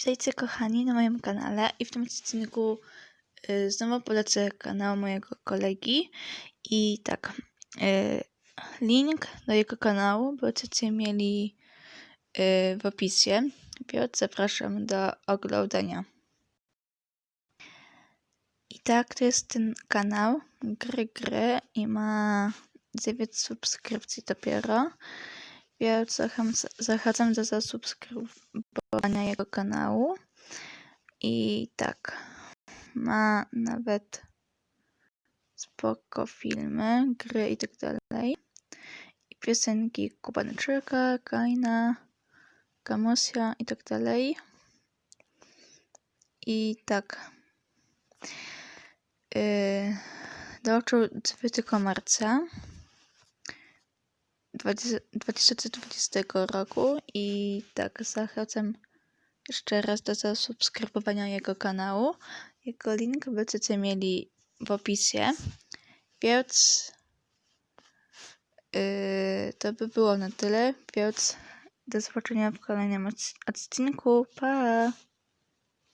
Witajcie kochani na moim kanale i w tym odcinku y, znowu polecę kanał mojego kolegi. I tak, y, link do jego kanału będziecie mieli y, w opisie, więc zapraszam do oglądania. I tak, to jest ten kanał Gry Gry i ma 9 subskrypcji dopiero, więc zachęcam, zachęcam do zasubskrybowania jego kanału. I tak, ma nawet spoko filmy, gry i tak dalej. I piosenki Kubańczyka, Kaina, Kamusia i tak dalej. I tak. Yy, dołączył 9 marca 20 2020 roku i tak zachęcam jeszcze raz do zasubskrybowania jego kanału. Jego link będziecie mieli w opisie. Więc yy, to by było na tyle. Więc do zobaczenia w kolejnym odc- odcinku. Pa!